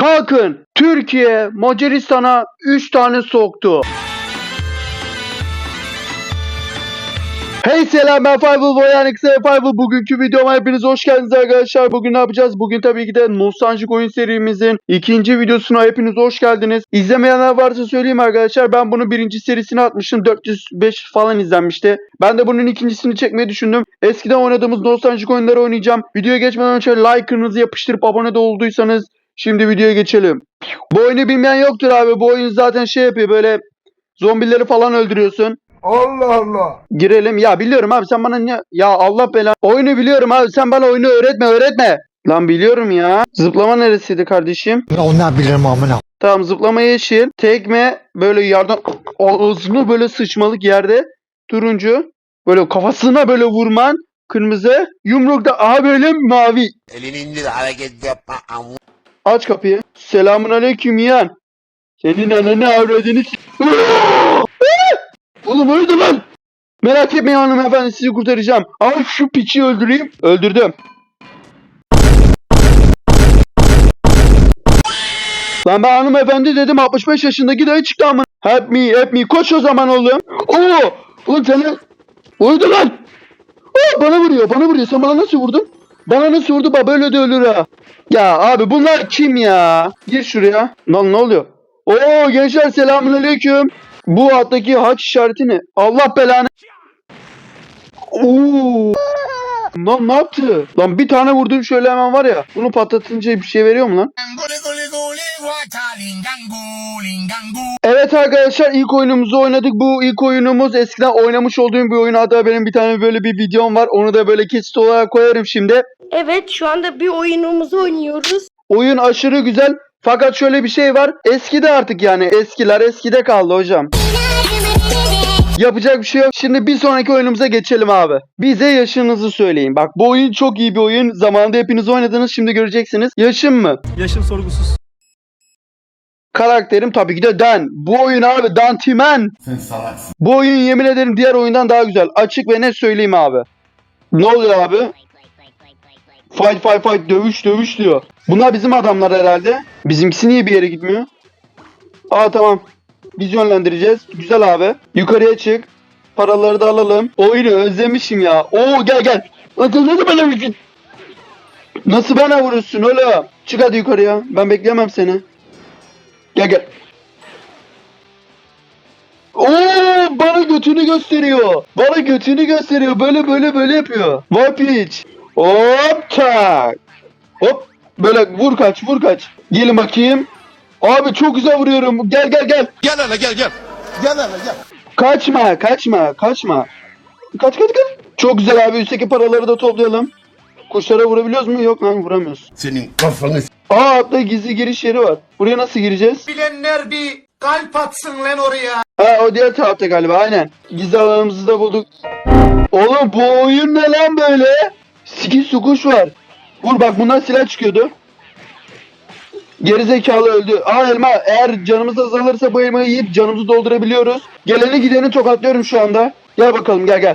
Kalkın. Türkiye Macaristan'a 3 tane soktu. Hey selam ben Fivel Voyanik Fivel bugünkü videoma hepiniz hoş geldiniz arkadaşlar. Bugün ne yapacağız? Bugün tabii ki de Nostaljik oyun serimizin ikinci videosuna hepiniz hoş geldiniz. İzlemeyenler varsa söyleyeyim arkadaşlar. Ben bunu birinci serisine atmıştım. 405 falan izlenmişti. Ben de bunun ikincisini çekmeyi düşündüm. Eskiden oynadığımız nostaljik oyunları oynayacağım. Videoya geçmeden önce like'ınızı yapıştırıp abone de olduysanız şimdi videoya geçelim. Bu oyunu bilmeyen yoktur abi. Bu oyun zaten şey yapıyor böyle zombileri falan öldürüyorsun. Allah Allah. Girelim. Ya biliyorum abi sen bana ne? Ya Allah bela. Oyunu biliyorum abi sen bana oyunu öğretme öğretme. Lan biliyorum ya. Zıplama neresiydi kardeşim? Ya ne bilirim amına. Tamam zıplama yeşil. Tekme böyle yerden ağzını böyle sıçmalık yerde. Turuncu. Böyle kafasına böyle vurman. Kırmızı. Yumruk da aha böyle mavi. Elini indir hareket yapma. Aç kapıyı. Selamun aleyküm yeğen. Senin ananı avradını Oğlum öldü lan. Merak etmeyin hanımefendi sizi kurtaracağım. Ama şu piçi öldüreyim. Öldürdüm. Lan ben hanımefendi dedim 65 yaşındaki dayı çıktı ama. Help me help me koş o zaman oğlum. Oo. Oğlum seni. Öldü lan. Aa, bana vuruyor bana vuruyor sen bana nasıl vurdun? Bana nasıl vurdu baba böyle de ölür ha. Ya abi bunlar kim ya? Gir şuraya. Lan ne oluyor? Oo gençler selamünaleyküm. Bu alttaki haç işareti ne? Allah belanı. Oo. Lan ne yaptı? Lan bir tane vurdum şöyle hemen var ya. Bunu patlatınca bir şey veriyor mu lan? Evet arkadaşlar ilk oyunumuzu oynadık. Bu ilk oyunumuz eskiden oynamış olduğum bir oyun. Hatta benim bir tane böyle bir videom var. Onu da böyle kesit olarak koyarım şimdi. Evet şu anda bir oyunumuzu oynuyoruz. Oyun aşırı güzel. Fakat şöyle bir şey var. Eskide artık yani. Eskiler eskide kaldı hocam. Yapacak bir şey yok. Şimdi bir sonraki oyunumuza geçelim abi. Bize yaşınızı söyleyin. Bak bu oyun çok iyi bir oyun. Zamanında hepiniz oynadınız. Şimdi göreceksiniz. Yaşım mı? Yaşım sorgusuz. Karakterim tabii ki de Dan. Bu oyun abi Dan Timen. Sen salaksın. Bu oyun yemin ederim diğer oyundan daha güzel. Açık ve net söyleyeyim abi. Ne oluyor abi? Fight fight fight dövüş dövüş diyor. Bunlar bizim adamlar herhalde. Bizimkisi niye bir yere gitmiyor? Aa tamam. Biz yönlendireceğiz. Güzel abi. Yukarıya çık. Paraları da alalım. Oyunu özlemişim ya. Oo gel gel. Nasıl nasıl bana vurursun? Nasıl bana vurursun oğlum? Çık hadi yukarıya. Ben beklemem seni. Gel gel. Oo bana götünü gösteriyor. Bana götünü gösteriyor. Böyle böyle böyle yapıyor. Vay piç. Hop tak. Hop. Böyle vur kaç vur kaç. Gelin bakayım. Abi çok güzel vuruyorum. Gel gel gel. Gel hele gel gel. Gel hele gel. Kaçma kaçma kaçma. Kaç kaç kaç. Çok güzel abi üstteki paraları da toplayalım. Kuşlara vurabiliyoruz mu? Yok lan vuramıyoruz. Senin kafanı Aa altta gizli giriş yeri var. Buraya nasıl gireceğiz? Bilenler bir kalp atsın lan oraya. Ha o diğer tarafta galiba aynen. Gizli alanımızı da bulduk. Oğlum bu oyun ne lan böyle? Siki sukuş var. Vur bak bundan silah çıkıyordu. Gerizekalı öldü. Aa elma eğer canımız azalırsa bu elmayı yiyip canımızı doldurabiliyoruz. Geleni gideni tokatlıyorum şu anda. Gel bakalım gel gel.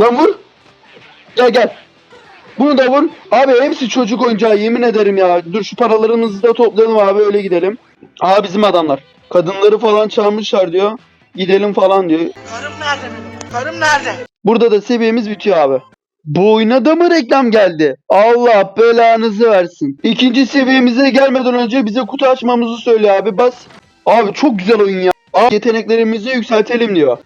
Lan vur. Gel gel. Bunu da vur. Abi hepsi çocuk oyuncağı yemin ederim ya. Dur şu paralarımızı da toplayalım abi öyle gidelim. Aa bizim adamlar. Kadınları falan çalmışlar diyor. Gidelim falan diyor. Karım nerede benim? Karım nerede? Burada da seviyemiz bitiyor abi. Bu oyuna da mı reklam geldi? Allah belanızı versin. İkinci seviyemize gelmeden önce bize kutu açmamızı söyle abi bas. Abi çok güzel oyun ya. Abi yeteneklerimizi yükseltelim diyor.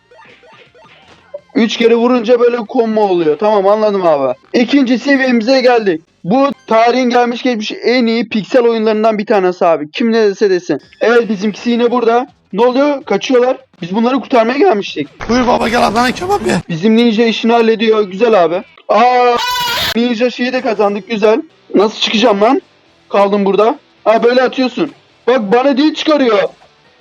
Üç kere vurunca böyle kombo oluyor. Tamam anladım abi. İkinci seviyemize geldik. Bu tarihin gelmiş geçmiş en iyi piksel oyunlarından bir tanesi abi. Kim ne dese desin. Evet bizimkisi yine burada. Ne oluyor? Kaçıyorlar. Biz bunları kurtarmaya gelmiştik. Buyur baba gel Adana kebap ye. Bizim ninja işini hallediyor. Güzel abi. Aa, ninja şeyi de kazandık. Güzel. Nasıl çıkacağım lan? Kaldım burada. Ha böyle atıyorsun. Bak bana dil çıkarıyor.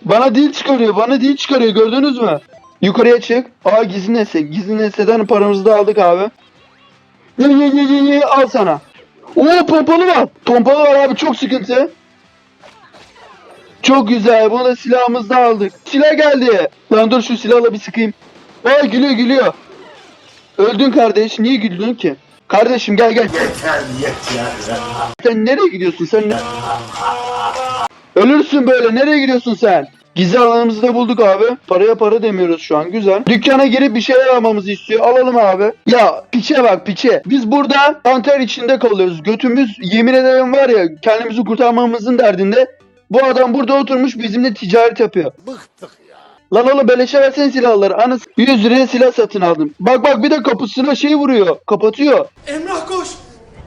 Bana dil çıkarıyor. Bana dil çıkarıyor. Gördünüz mü? Yukarıya çık. Aa gizli nesne. Gizli nesneden paramızı da aldık abi. Ye ye ye ye ye al sana. Oo pompalı var. Pompalı var abi çok sıkıntı. Çok güzel. Bunu da silahımızı da aldık. Silah geldi. Lan dur şu silahla bir sıkayım. Aa gülüyor gülüyor. Öldün kardeş. Niye güldün ki? Kardeşim gel gel. Yeter yeter. Sen nereye gidiyorsun? Sen ne? Ölürsün böyle. Nereye gidiyorsun sen? Gizli alanımızı da bulduk abi. Paraya para demiyoruz şu an. Güzel. Dükkana girip bir şeyler almamızı istiyor. Alalım abi. Ya piçe bak piçe. Biz burada panter içinde kalıyoruz. Götümüz yemin ederim var ya kendimizi kurtarmamızın derdinde. Bu adam burada oturmuş bizimle ticaret yapıyor. Bıktık ya. Lan oğlum beleşe versene silahları. Anası 100 liraya silah satın aldım. Bak bak bir de kapısına şey vuruyor. Kapatıyor. Emrah koş.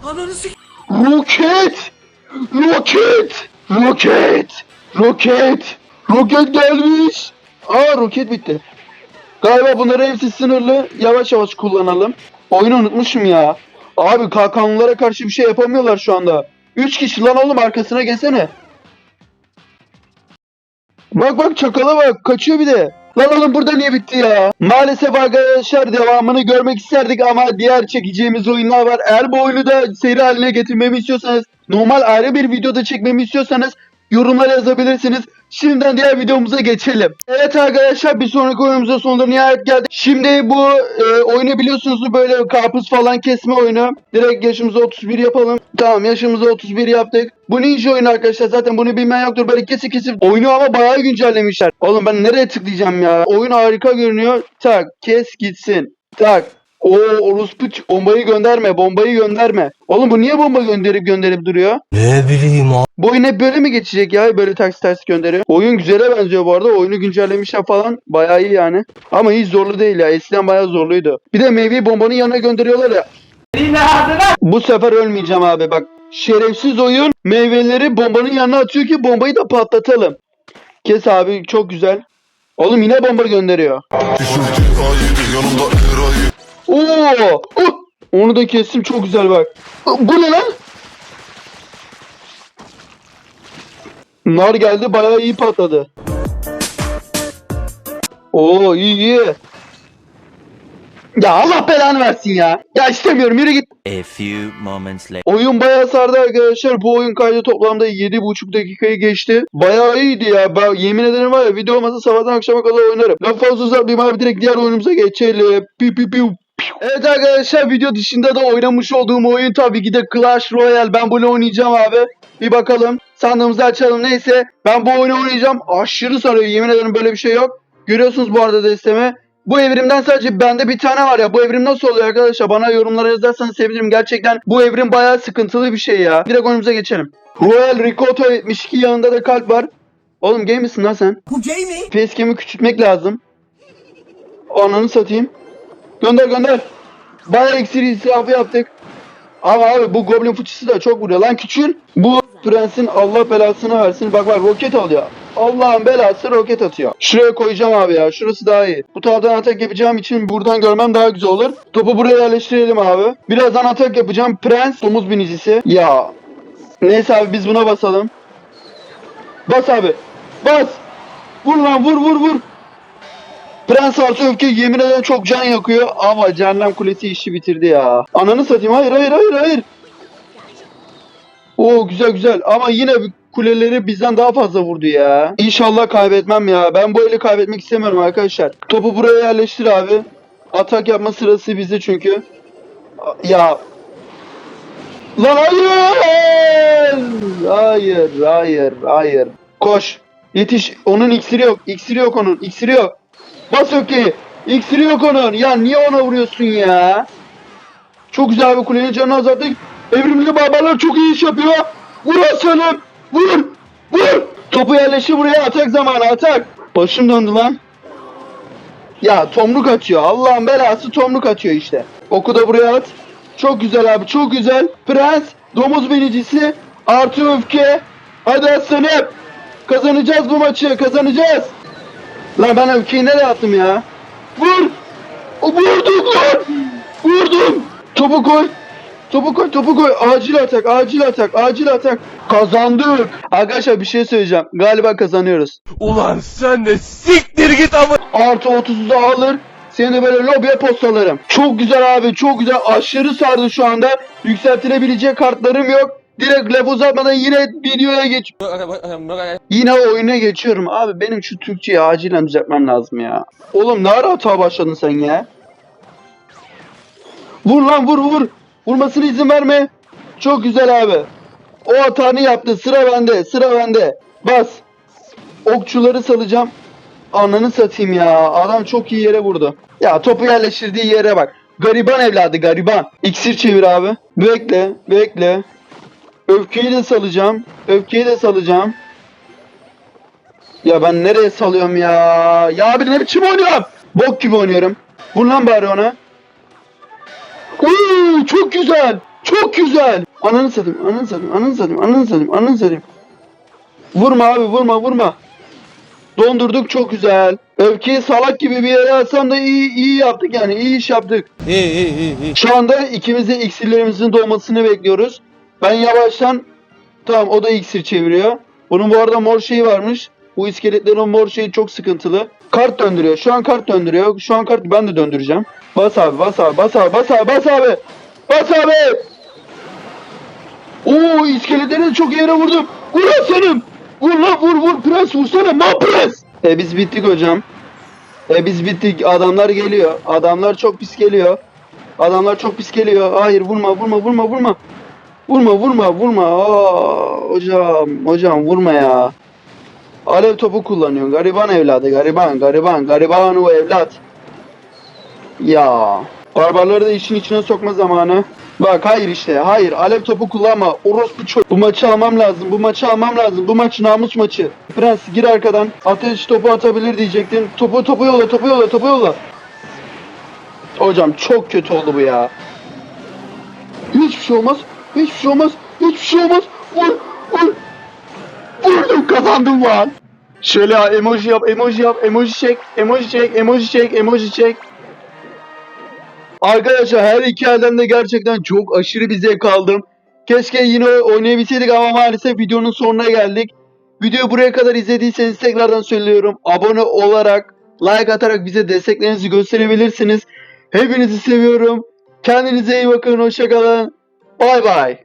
Ananı sik. Roket! Roket! Roket! Roket! Roket gelmiş! Aa roket bitti. Galiba bunların hepsi sınırlı. Yavaş yavaş kullanalım. Oyunu unutmuşum ya. Abi kalkanlılara karşı bir şey yapamıyorlar şu anda. 3 kişi lan oğlum arkasına gelsene. Bak bak çakala bak kaçıyor bir de. Lan oğlum burada niye bitti ya? Maalesef arkadaşlar devamını görmek isterdik ama diğer çekeceğimiz oyunlar var. Eğer bu oyunu da seri haline getirmemi istiyorsanız, normal ayrı bir videoda çekmemi istiyorsanız yorumlara yazabilirsiniz. Şimdiden diğer videomuza geçelim. Evet arkadaşlar bir sonraki oyunumuza sonunda nihayet geldik. Şimdi bu e, oyunu biliyorsunuz böyle karpuz falan kesme oyunu. Direkt yaşımıza 31 yapalım. Tamam yaşımıza 31 yaptık. Bu ninja oyunu arkadaşlar zaten bunu bilmeyen yoktur. Böyle kesip kesip oyunu ama bayağı güncellemişler. Oğlum ben nereye tıklayacağım ya? Oyun harika görünüyor. Tak kes gitsin. Tak. O orospu ç- bombayı gönderme bombayı gönderme. Oğlum bu niye bomba gönderip gönderip duruyor? Ne bileyim abi. Bu oyun hep böyle mi geçecek ya? Böyle ters ters gönderiyor. Oyun güzele benziyor bu arada. Oyunu güncellemişler falan. Bayağı iyi yani. Ama hiç zorlu değil ya. Eskiden bayağı zorluydu. Bir de meyveyi bombanın yanına gönderiyorlar ya. Bu sefer ölmeyeceğim abi bak. Şerefsiz oyun meyveleri bombanın yanına atıyor ki bombayı da patlatalım. Kes abi çok güzel. Oğlum yine bomba gönderiyor. Oo! Oh! Onu da kestim çok güzel bak. Bu ne lan? Nar geldi bayağı iyi patladı. Oo iyi iyi. Ya Allah belanı versin ya. Ya istemiyorum yürü git. A few moments later. Oyun bayağı sardı arkadaşlar. Bu oyun kaydı toplamda 7,5 dakikayı geçti. Bayağı iyiydi ya. Ben yemin ederim var ya video olmasa sabahtan akşama kadar oynarım. Laf fazla uzatmayayım abi direkt diğer oyunumuza geçelim. Piu piu piu. Evet arkadaşlar video dışında da oynamış olduğum oyun tabii ki de Clash Royale. Ben bunu oynayacağım abi. Bir bakalım. Sandığımızı açalım neyse. Ben bu oyunu oynayacağım. Aşırı sarıyor. Yemin ederim böyle bir şey yok. Görüyorsunuz bu arada destemi. Bu evrimden sadece bende bir tane var ya. Bu evrim nasıl oluyor arkadaşlar? Bana yorumlara yazarsanız sevinirim. Gerçekten bu evrim bayağı sıkıntılı bir şey ya. Direkt oyunumuza geçelim. Royal Ricotta 72 yanında da kalp var. Oğlum gay misin lan sen? Bu gay mi? Facecam'i küçültmek lazım. Ananı satayım. Gönder gönder. Bayağı iksir israfı yaptık. Ama abi bu goblin fıçısı da çok vuruyor. Lan küçül. Bu prensin Allah belasını versin. Bak bak roket alıyor. Allah'ın belası roket atıyor. Şuraya koyacağım abi ya. Şurası daha iyi. Bu taraftan atak yapacağım için buradan görmem daha güzel olur. Topu buraya yerleştirelim abi. Birazdan atak yapacağım. Prens domuz binicisi. Ya. Neyse abi biz buna basalım. Bas abi. Bas. Vur lan vur vur vur. Prens artı öfke yemin ederim çok can yakıyor ama Cehennem Kulesi işi bitirdi ya. Ananı satayım hayır hayır hayır hayır. Oo güzel güzel ama yine kuleleri bizden daha fazla vurdu ya. İnşallah kaybetmem ya. Ben bu eli kaybetmek istemiyorum arkadaşlar. Topu buraya yerleştir abi. Atak yapma sırası bizde çünkü. Ya. Lan hayır! Hayır, hayır, hayır. Koş. Yetiş. Onun iksiri yok. İksiri yok onun. İksiri yok. Bas ökeyi. İksiri yok onun. Ya niye ona vuruyorsun ya? Çok güzel bir kulenin canını azalttık. Evrimli barbarlar çok iyi iş yapıyor. Vur aslanım. Vur. Vur. Topu yerleştir buraya. Atak zamanı atak. Başım döndü lan. Ya tomruk atıyor. Allah'ın belası tomruk atıyor işte. Oku da buraya at. Çok güzel abi çok güzel. Prens, domuz binicisi, artı öfke. Hadi aslanım. Kazanacağız bu maçı kazanacağız. Lan ben öfkeyi nereye attım ya? Vur. Vurdum lan. Vurdum. Topu koy. Topu koy, topu koy. Acil atak, acil atak, acil atak. Kazandık. Arkadaşlar bir şey söyleyeceğim. Galiba kazanıyoruz. Ulan sen de siktir git ama. Artı 30'u da alır. Seni de böyle lobiye postalarım. Çok güzel abi çok güzel. Aşırı sardı şu anda. Yükseltilebilecek kartlarım yok. Direkt laf yine videoya geç. Yine oyuna geçiyorum. Abi benim şu Türkçeyi acilen düzeltmem lazım ya. Oğlum ne ara hata başladın sen ya? Vur lan vur vur. Vurmasına izin verme. Çok güzel abi. O hatanı yaptı. Sıra bende. Sıra bende. Bas. Okçuları salacağım. Ananı satayım ya. Adam çok iyi yere vurdu. Ya topu yerleştirdiği yere bak. Gariban evladı gariban. İksir çevir abi. Bekle bekle. Öfkeyi de salacağım. Öfkeyi de salacağım. Ya ben nereye salıyorum ya? Ya abi ne biçim oynuyorum? Bok gibi oynuyorum. Vur lan bari ona. Uuu çok güzel. Çok güzel. Ananı satayım, ananı satayım, ananı satayım, ananı satayım, ananı satayım. Vurma abi, vurma, vurma. Dondurduk çok güzel. Öfkeyi salak gibi bir yere atsam da iyi iyi yaptık yani iyi iş yaptık. Şu anda ikimiz de iksirlerimizin dolmasını bekliyoruz. Ben yavaştan tamam o da iksir çeviriyor. Bunun bu arada mor şeyi varmış. Bu iskeletlerin mor şeyi çok sıkıntılı. Kart döndürüyor. Şu an kart döndürüyor. Şu an kart ben de döndüreceğim. Bas abi bas abi bas abi bas abi bas abi. Bas abi. Oo iskeletleri çok yere vurdum. Vur aslanım. Vur lan vur vur prens vursana ma prens. E biz bittik hocam. E biz bittik. Adamlar geliyor. Adamlar çok pis geliyor. Adamlar çok pis geliyor. Hayır vurma vurma vurma vurma. Vurma vurma vurma. Aa, hocam hocam vurma ya. Alev topu kullanıyor. Gariban evladı. Gariban gariban. Gariban o evlat. Ya. Barbarları da işin içine sokma zamanı. Bak hayır işte. Hayır. Alev topu kullanma. Orospu çocuk. Bu maçı almam lazım. Bu maçı almam lazım. Bu maç namus maçı. Prens gir arkadan. Ateş topu atabilir diyecektin. Topu topu yolla. Topu yolla. Topu yolla. Hocam çok kötü oldu bu ya. Hiçbir şey olmaz. Hiçbir şey olmaz. Hiçbir şey olmaz. Vur. Vur. Vurdum kazandım lan. Şöyle ya, emoji yap, emoji yap, emoji çek, emoji çek, emoji çek, emoji çek. Arkadaşlar her iki elden de gerçekten çok aşırı bir zevk aldım. Keşke yine oynayabilseydik ama maalesef videonun sonuna geldik. Videoyu buraya kadar izlediyseniz tekrardan söylüyorum. Abone olarak, like atarak bize desteklerinizi gösterebilirsiniz. Hepinizi seviyorum. Kendinize iyi bakın. Hoşçakalın. Bye bye.